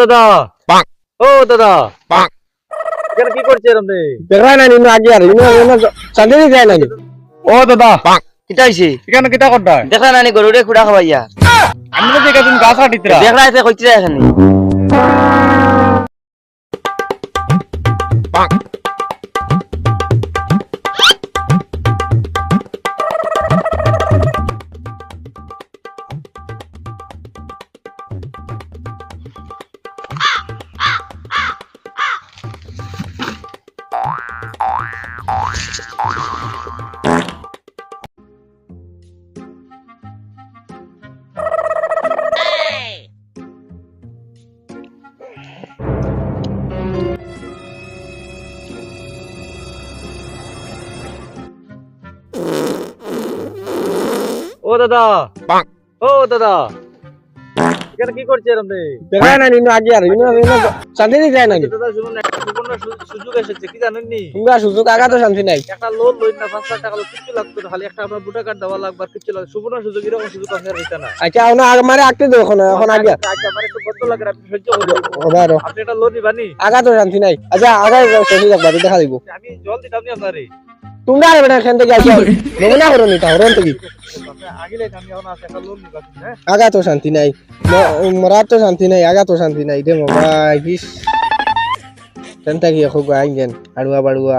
দাদা। ও দাদা। বাক এখানে কি করছে রে দেখা না নিন আগে আর ইনো ইনো চাঁদিনি যায় নাই। ও দাদা। কিটা আইছে এখানে কিটা করতা দেখলা নানি গরুরে খুড়া খাওয়াইয়া আমি তো দেখা তুমি গাছ কাটিতরা দেখা আছে কইতে এখানে। ও দাদা। ও দাদা। এখানে কি আপনি দেখা নাই নিনো আগে আর যায় নাই দাদা শুনুন একটা সুবর্ণ সুযোগ এসেছে কি জানেন নি তোমরা সুযোগ আগা তো শান্তি নাই। একটা লোন লইন না পাঁচ লাখ টাকা লোন কিচ্ছু লাগতো খালি একটা আপনার ভোটার কার্ড দেওয়া লাগবে লাগবে সুবর্ণ সুযোগ এরকম সুযোগ আপনার হইতে না। আচ্ছা এখন আমারে দাও এখন এখন আগে। আচ্ছা আমার একটু বদ্ধ লাগে আপনি সহ্য করুন ওবার আপনি একটা লোন নিবানি। আগা তো শান্তি নাই। আচ্ছা আগা যাক দেখা দিব। আমি জল দিতাম নি আপনারে। তোমরা আর বেটা এখান থেকে আইছো নমুনা করো নি তাহলে অন্ত কি? আগে তো শান্তি নাই। মরার তো শান্তি নাই আগা তো শান্তি নাই। দে মোবাইল কিস তেনটা কি এখন আইন আড়ুয়া বাড়ুয়া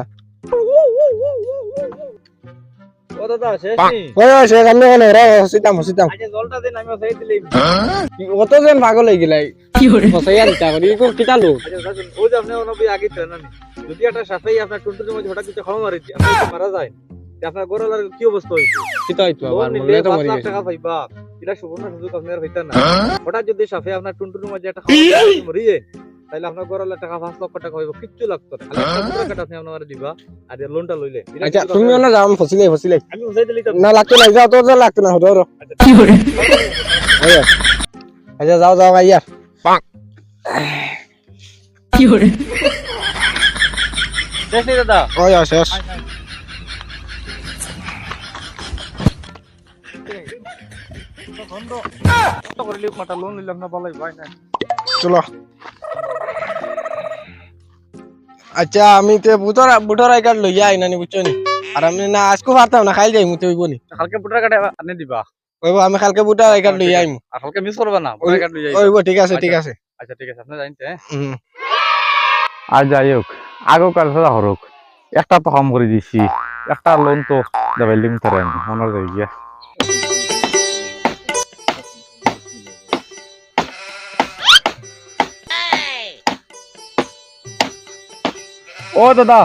নি। যদি একটা সাফাই আপনার টুনটুনের মধ্যে হঠাৎ কিছু ক্ষমা মারি যদি মারা যায়? তে আপনার গরলার কি অবস্থা হইবে কিতা হইতো আবার লোন তো মরি গেছে। টাকা পাইবা। এটা সুবর্ণ সুযোগ আপনার হইতা না। হঠাৎ যদি সাফে আপনার টুনটুনের মধ্যে একটা ক্ষমা মরি যায় তাহলে আপনার গরলার টাকা পাঁচ লক্ষ টাকা হইব কিচ্ছু লাগতো না। খালি একটা ভোটার আপনি আপনার দিবা আর এই লোনটা লইলে। এটা আচ্ছা তুমি না যাও ফসিলে ফসিলে। আমি বুঝাই দিলি তো। না লাগতো না যাও তো যাও লাগতো না হতো আচ্ছা যাও যাও আইয়া শেষ নেই দাদা ওই আছে বন্ধ করলি মাটা লোন না ভালোই ভাই চলো। আচ্ছা আমি তো বুটর বুটর আই কার্ড লইয়া আই নানি বুঝছ নি আর আমি না আজকে পারতাম না খাইল যাই মুতে হইব নি কালকে ভোটার কার্ড আনে দিবা। ওইব আমি কালকে বুটর আই কার্ড লইয়া আইমু আর কালকে মিস করবা না ভোটার কার্ড লই ওইব ঠিক আছে ঠিক আছে। আচ্ছা ঠিক আছে আপনি জানতে হ্যাঁ আর যাই হোক আগকাল ফেলা হরক একটা তো কাম করে দিছি একটা লোন তো দেবাইলিম তারে আমি মনে যাই গিয়া। ও দাদা।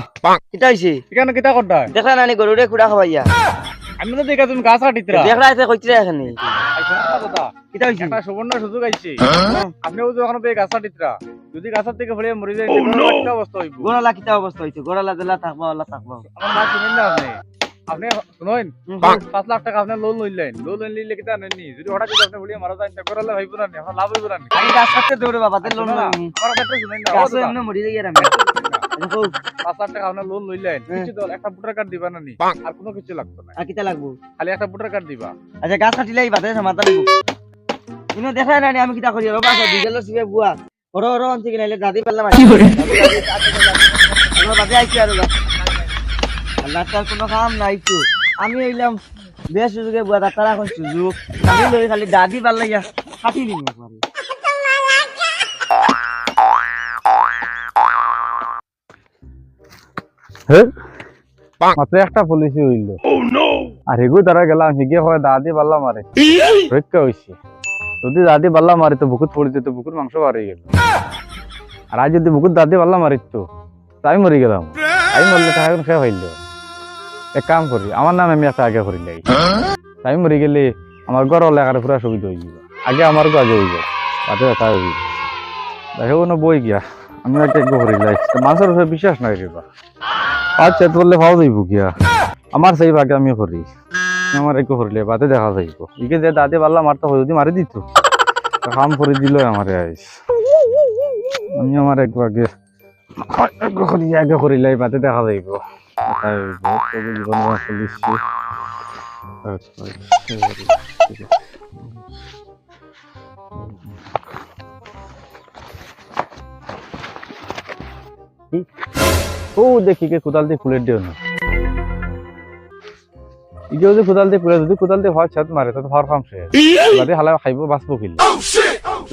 কিতা হইছে এখানে কিটা করতা দেখলা নানি গরুরে খুড়া খাওয়াইয়া আমি তো দেখে তুমি গাছ কাটিতরা দেখলা এতে কইতে এখানে। আচ্ছা দাদা কিতা হইছে একটা সুবর্ণ সুযোগ আইছে আপনি ও যখন গাছ কাটিতরা যদি গাছের থেকে ফলে মরে যায় কি অবস্থা হইব? গোড়ালা কিতা অবস্থা হইছে গোড়ালা দিলা থাকবা আল্লাহ থাকবা। আমার মা শুনেন না আপনি? আপনি শুনুন পাঁচ লাখ টাকা আপনি লোন লইলেন লোন লইলে কিটা নেননি যদি হঠাৎ যদি আপনি বলিয়ে মারা যায় তা করালে ভাইব না নি, লাভ হইব না নি। আমি গাছ কাটতে দৌড়ে বাবা লোন না, আমার কথা শুনেন না, গাছ এমনি মরি যাই আমি। দেখো পাঁচ লাখ টাকা আপনার লোন লইলেন। হ্যাঁ। কিছু দল একটা ভোটার কার্ড দিবা না নি? আর কোনো কিছু লাগতো না। আর কিতা লাগবো? খালি একটা ভোটার কার্ড দিবা। আচ্ছা গাছ কাটিলাই বাদে সমাধান দিব ইনো দেখাই নানি আমি কিতা করি? রবা আছে ডিজেলের সিবে বুয়া হরো হরো অন্তি কিনাইলে দাদি পেলাম কি করে বাদে আইছি আর আল্লাহ তার কোনো কাম নাই তো আমি এলাম বেশ সুযোগে বুয়া ডাক্তার এখন সুযোগ আমি লই খালি দাদি ভালো লাগিয়া কাটি দিম। একবারে মাত্র একটা পলিসি হইল। আর হেগু তারা গেলাম হিগে হয় দাদি পাল্লা মারে। রক্ষা হইছে। যদি দাদি পাল্লা মারি তো বুকুত পড়িতে তো বুকুর মাংস বার হয়ে গেল। আর আজ যদি বুকুত দাদি পাল্লা মারিত তো তাই মরি গেলাম। তাই মরলে টাকা খেয়ে হইল। এক কাম করি আমার নাম আমি একটা আগে করি লাই। তাই মরি গেলে আমার ঘর এলাকার পুরা সুবিধা হয়ে যাব। আগে আমার আগে হয়ে যাব তাতে তাই হয়ে যাব। দেখো বই গিয়া আমি একটা করি লাই। মানুষের উপরে বিশ্বাস নাই রে বা। আচ্ছা তোরলে ভাও যাইব গিয়া আমার সেই ভাগে আমি করি। আমার একটু করিলে বাদে দেখা যাইব। ইকে যে দাদি পাল্লা মারতে হয় যদি মারি দিত। কাম করে দিল আমার আইস। আমি আমার এক ভাগে করি, আগে করিলে বাদে দেখা যাইব। চলিছি ও দেখি কে কোদাল দিয়ে ফুলের দিও না ইকে যদি কোদাল দিয়ে ফুলে যদি কোদাল দিয়ে হওয়ার ছাদ মারে তো হওয়ার শেষ বাদে হালা খাইব বাঁচবো কিলে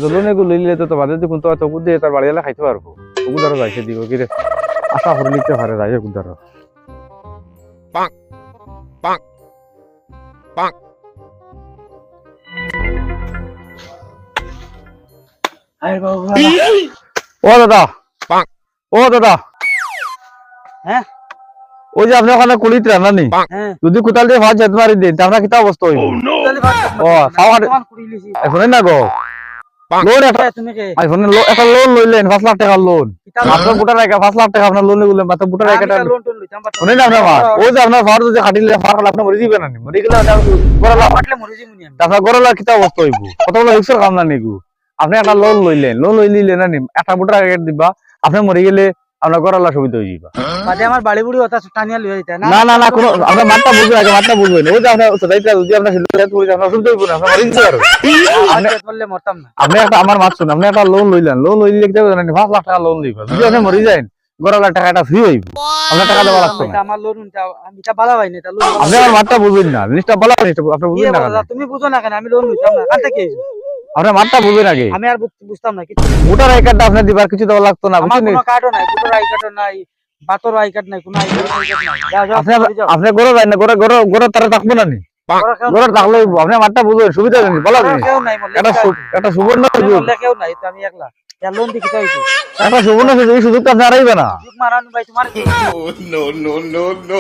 লোন এগুলো লইলে তো বাদে যদি কোনটা তবু দিয়ে তার বাড়ি খাইতে পারব তবু যাইছে দিব কি রে আশা করে নিতে পারে যাই হোক ধরো আরে বাবা। ও দাদা। ও দাদা। হ্যাঁ? ওই যে আপনি ওখানে কুলিত রান্না নি হ্যাঁ। যদি কোদাল দিয়ে ভাত ছাদ মারি দিন তাহলে কিতা অবস্থা হইব? ও কুড়ি লিছি। শুনেন না গো। লোন একটা তুমি কে? আই শুনেন একটা লোন লইলেন পাঁচ লাখ টাকার লোন। আপনার বুটার একা পাঁচ লাখ টাকা আপনার লোনগুলো মাত্র বুটার একাটা লোন টোন লইতাম বাট শুনেন আপনার মার ওই যে আপনার ফার যদি হাঁটিলে ফার খালে আপনি মরে যাবেন না মরে গেলে গড়ালা পাটলে মরে যাই আমি। আপনার কিতা অবস্থা হইব? কতগুলো রিক্সের কাম না নিগু আপনি একটা লোন লইলেন লোন লই নিলেন না নি একটা বুটার একাট দিবা আপনি মরে গেলে আপনার গড়ালা সুবিধা হয়ে যাবা বাদে আমার বাড়ি বুড়ি হতা টানিয়া লই আইতা না? না না কোনো আপনার মাঠটা বুঝবেন আগে মাঠটা বুঝবেন ওই যে আপনার সদাইটা যদি আপনার সিলেক্ট করে আপনার অসুবিধা হইব না আপনার মরে যেতে পারবে বললে মরতাম না। আপনি একটা আমার মাছ শুনুন আপনি একটা লোন লইলেন লোন লইলে লাখ টাকা লোন দিবেন যদি আপনি মরে যান গড়ালা টাকাটা ফ্রি হইব। আপনার টাকা দেওয়া লাগবে এটা না আমার লোন আমি বালা ভাই না এটা লোন আপনি আমার মাঠটা বুঝবেন না জিনিসটা বলা জিনিসটা আপনি বুঝবেন না তুমি বুঝো না কেন আমি লোন লইতাম না? আপনার মাঠটা বুঝবেন আগে আমি আর বুঝতাম না কিছু ভোটার আই কার্ডটা আপনার দিবার কিছু দেওয়া লাগতো না আমার কোনো কার্ডও নাই ভোটার আই কার্ডও নাই বাতর আই কার্ড নাই কোনো আই কার্ড নাই আপনি। আপনি গড়ে না গড়ে গড়ে গড়ে তারা থাকব না নি গড়ে থাকলে আপনি মাঠটা বুঝবেন সুবিধা নেই বলা কেউ নাই মরলে একটা সুবর্ণ কেউ- সুযোগ কেউ নাই তো আমি একলা লোন দিকে একটা সুবর্ণ সুযোগ এই সুযোগটা আপনি হারাইবে না যুগ ভাই তোমার কি no, no, no, no.